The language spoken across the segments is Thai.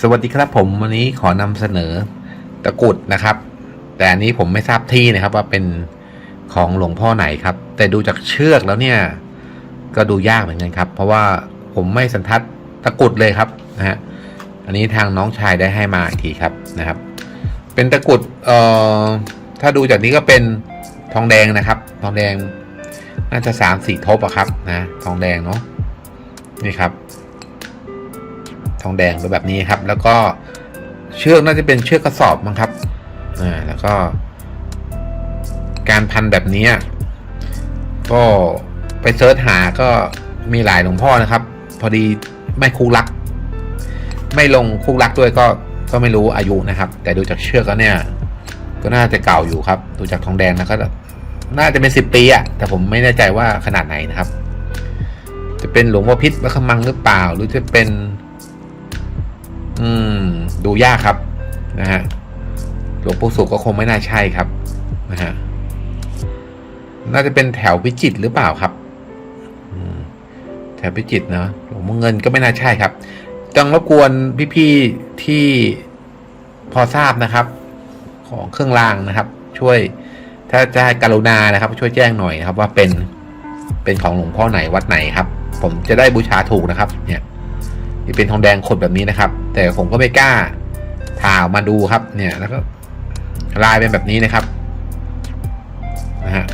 สวัสดีครับผมวันนี้ขอนำเสนอตะกรุดนะครับ แต่อันนี้ผมไม่ทราบที่นะครับว่าเป็นของหลวงพ่อไหนครับ แต่ดูจากเชือกแล้วเนี่ย ก็ดูยากเหมือนกันครับ เพราะว่าผมไม่สันทัดตะกรุดเลยครับนะฮะอันนี้ทางน้องชายได้ให้มาอีกทีครับนะครับ เป็นตะกรุดเอ่อถ้าดูจากนี้ก็เป็นทองแดงนะครับ ทองแดงน่าจะสามสี่ทบอะครับนะ ทองแดงเนาะนี่ครับ ทองแดงเป็นแบบนี้ครับ แล้วก็เชือกน่าจะเป็นเชือกกระสอบมั้งครับอ่าแล้วก็ การพันแบบนี้ก็ไปเซิร์ชหาก็มีหลายหลวงพ่อนะครับ พอดีไม่คู่รัก ไม่ลงคู่รักด้วยก็ก็ไม่รู้อายุนะครับ แต่ดูจากเชือกแล้วเนี่ย ก็น่าจะเก่าอยู่ครับ ดูจากทองแดงนะก็น่าจะเป็นสิบปีอะแต่ผมไม่แน่ใจว่าขนาดไหนนะครับ จะเป็นหลวงพ่อพิษวัดขมังหรือเปล่า หรือจะเป็น อืม ดูยากครับนะฮะหลวงปู่สุก็คงไม่น่าใช่ครับนะฮะน่าจะเป็นแถวพิจิตรหรือเปล่าครับแถวพิจิตรเนาะหลวงพ่อเงินก็ไม่น่าใช่ครับต้องรบกวนพี่ๆที่พอทราบนะครับ ของเครื่องรางนะครับ ช่วย ถ้าจะให้กรุณานะครับ ช่วยแจ้งหน่อยนะครับ ว่าเป็นเป็นของหลวงพ่อไหนวัดไหนครับ ผมจะได้บูชาถูกนะครับ เนี่ยนี่เป็นทองแดงขดแบบนี้นะครับ แต่ผมก็ไม่กล้าผ่ามาดูครับ เนี่ยแล้วก็ลายเป็นแบบนี้นะครับนะฮะ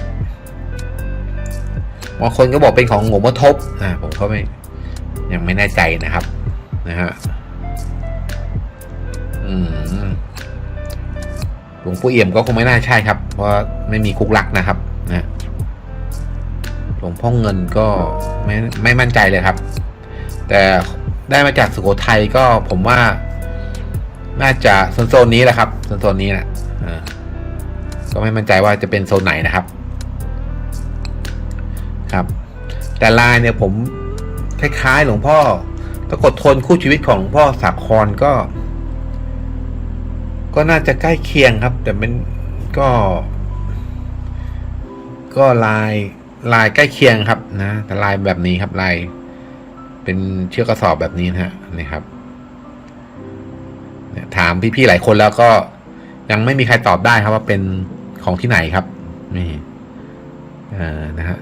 บางคนก็บอกเป็นของหลวงพ่อทบอ่าผมก็ไม่ยังไม่แน่ใจนะครับนะฮะอืมหลวงปู่เอี่ยมก็คงไม่น่าใช่ครับ เพราะไม่มีคุกลักนะครับนะหลวงพ่อเงินก็ไม่ไม่มั่นใจเลยครับ แต่ ได้มาจากสุโขทัยก็ผมว่า น่าจะโซนนี้แหละครับโซนนี้แหละก็ไม่มั่นใจว่าจะเป็นโซนไหนนะครับ ครับ แต่ลายเนี่ยผมคล้ายๆหลวงพ่อปรากฏทนคู่ชีวิตของหลวงพ่อสาครก็ ก็น่าจะใกล้เคียงครับ แต่มันก็ ก็ลายลายใกล้เคียงครับนะแต่ลายแบบนี้ครับลาย เป็นเชือกกระสอบแบบนี้นะฮะนี่ครับเนี่ยถามพี่ๆหลายคนแล้วก็ยังไม่มีใครตอบได้ครับว่าเป็นของที่ไหนครับ นี่เออนะฮะ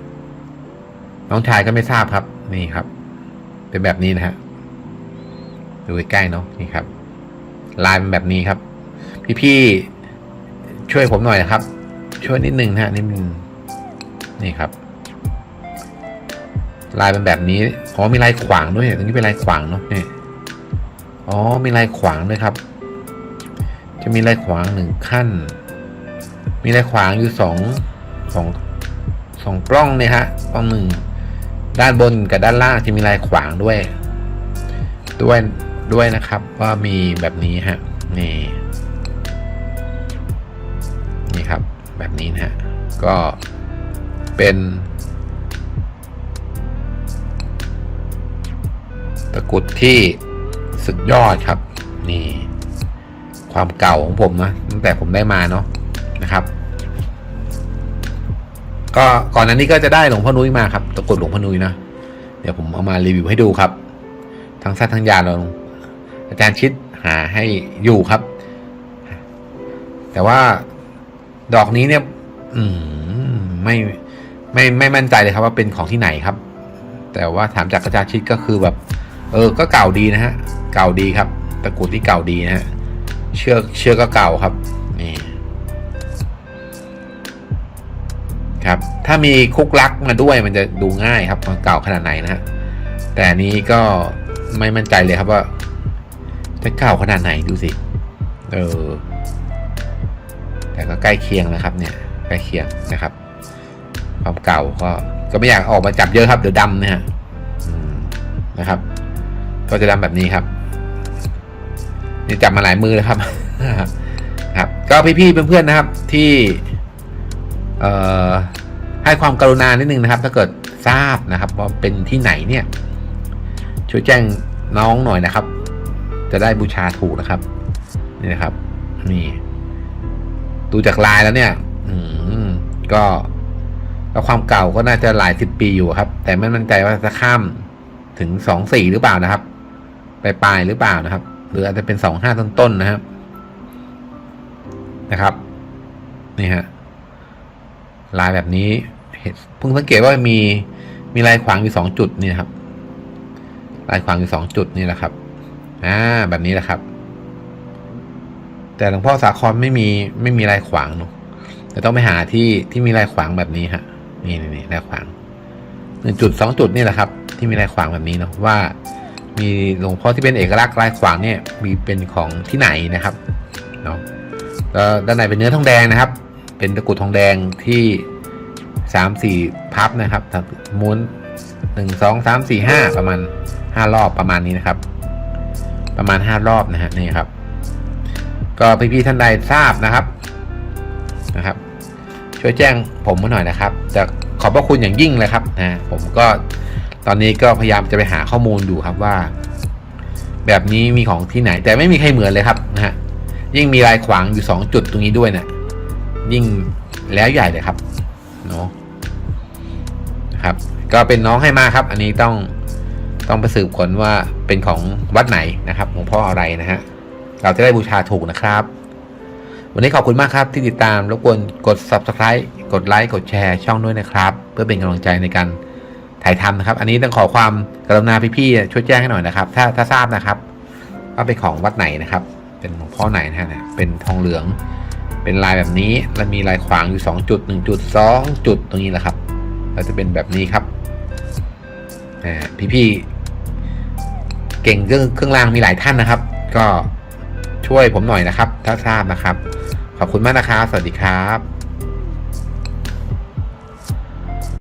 น้องชายก็ไม่ทราบครับ นี่ครับ เป็นแบบนี้นะฮะดูใกล้ๆเนาะนี่ครับ ลายเป็นแบบนี้ครับ พี่ๆช่วยผมหน่อยนะครับ ช่วยนิดนึงนะฮะนี่มันนี่ครับ ลายเป็นแบบนี้อ๋อมีลายขวางด้วยตรงนี้เป็นลายขวางเนาะนี่อ๋อมีลายขวางด้วยครับ จะมีลายขวางหนึ่งขั้น มีลายขวางอยู่สองสองสองปล้องเนี่ยฮะปล้องหนึ่งด้านบนกับด้านล่างจะมีลายขวางด้วย ด้วยด้วยนะครับว่ามีแบบนี้ฮะนี่นี่ครับแบบนี้นะฮะก็เป็น ตะกรุดที่สุดยอดครับ นี่ ความเก่าของผมนะตั้งแต่ผมได้มาเนาะนะครับ ก็ก่อนหน้านี้ก็จะได้หลวงพ่อนุ้ยมาครับตะกรุดหลวงพ่อนุ้ยนะเดี๋ยวผมเอามารีวิวให้ดูครับ ทั้งสั้นทั้งยาเราอาจารย์ชิดหาให้อยู่ครับ แต่ว่าดอกนี้เนี่ย อืมไม่ไม่ไม่มั่นใจเลยครับว่าเป็นของที่ไหนครับ แต่ว่าถามจากอาจารย์ชิดก็คือแบบ เออก็เก่าดีนะฮะ เก่าดีครับ ตะกรุดที่เก่าดีนะฮะ เชือกเชือกก็เก่าครับ นี่ ครับ ถ้ามีคุกลักมาด้วยมันจะดูง่ายครับว่าเก่าขนาดไหนนะฮะ แต่นี้ก็ไม่มั่นใจเลยครับว่า จะเก่าขนาดไหนดูสิ เออ แต่ก็ใกล้เคียงนะครับ เนี่ย ใกล้เคียงนะครับ ความเก่าก็ ก็ไม่อยากออกมาจับเยอะครับเดี๋ยวดำนะฮะนะครับ ก็จะดำแบบนี้ครับนี่จับมาหลายมือแล้วครับ ครับ ก็พี่ๆเพื่อนๆนะครับที่เอ่อให้ความกรุณานิดนึงนะครับ ถ้าเกิดทราบนะครับว่าเป็นที่ไหนเนี่ย ช่วยแจ้งน้องหน่อยนะครับ จะได้บูชาถูกนะครับ นี่นะครับ นี่ ดูจากลายแล้วเนี่ย อืมก็แล้วความเก่าก็น่าจะหลายสิบปีอยู่ครับ แต่ไม่มั่นใจว่าจะข้ามถึงสองสี่หรือเปล่านะครับ ปลายๆหรือเปล่านะครับ หรืออาจจะเป็นสองห้าต้นๆนะครับนะครับนี่ฮะลายแบบนี้เพิ่งสังเกตว่ามีมีลายขวางอยู่สองจุดนี่นะครับ ลายขวางอยู่สองจุดนี่แหละครับอ่าแบบนี้แหละครับ แต่หลวงพ่อสาครไม่มีไม่มีลายขวางเนาะแต่ต้องไปหาที่ที่มีลายขวางแบบนี้ฮะนี่นี่นี่ลายขวางหนึ่งจุดสองจุดนี่แหละครับ ที่มีลายขวางแบบนี้เนาะว่า มีหลวงพ่อที่เป็นเอกลักษณ์ลายขวางเนี่ยมีเป็นของที่ไหนนะครับเนาะแล้วด้านในเป็นเนื้อทองแดงนะครับ เป็นตะกุดทองแดงที่สามสี่พับนะครับม้วนหนึ่งสองสามสี่ห้าประมาณห้ารอบประมาณนี้นะครับ ประมาณห้ารอบนะฮะนี่ครับ ก็พี่ๆท่านใดทราบนะครับนะครับ ช่วยแจ้งผมมาหน่อยนะครับจะขอบพระคุณอย่างยิ่งเลยครับนะผมก็ ตอนนี้ก็พยายามจะไปหาข้อมูลอยู่ครับว่า แบบนี้มีของที่ไหน แต่ไม่มีใครเหมือนเลยครับนะฮะยิ่งมีลายขวางอยู่สองจุดตรงนี้ด้วยเนะี่ยยิ่งแล้วใหญ่เลยครับเนาะนะครับ ก็เป็นน้องให้มาครับ อันนี้ต้องต้องไปสืบค้นว่าเป็นของวัดไหนนะครับหลวงพ่ออะไรนะฮะเราจะได้บูชาถูกนะครับ วันนี้ขอบคุณมากครับที่ติดตามรบกวนกด subscribe กดไลค์กดแชร์ช่องด้วยนะครับ เพื่อเป็นกำลังใจในการ ถ่ายทำนะครับ อันนี้ต้องขอความกรุณาพี่ๆช่วยแจ้งให้หน่อยนะครับ ถ้าถ้าทราบนะครับว่าเป็นของวัดไหนนะครับ เป็นหลวงพ่อไหนนะฮะเนี่ยเป็นทองเหลือง เป็นลายแบบนี้และมีลายขวางอยู่2จุด1จุด2จุดตรงนี้แหละครับเราจะเป็นแบบนี้ครับอ่พี่ๆเก่งเรื่องเครื่องรางมีหลายท่านนะครับ ก็ช่วยผมหน่อยนะครับ ถ้าทราบนะครับ ขอบคุณมากนะครับ สวัสดีครับ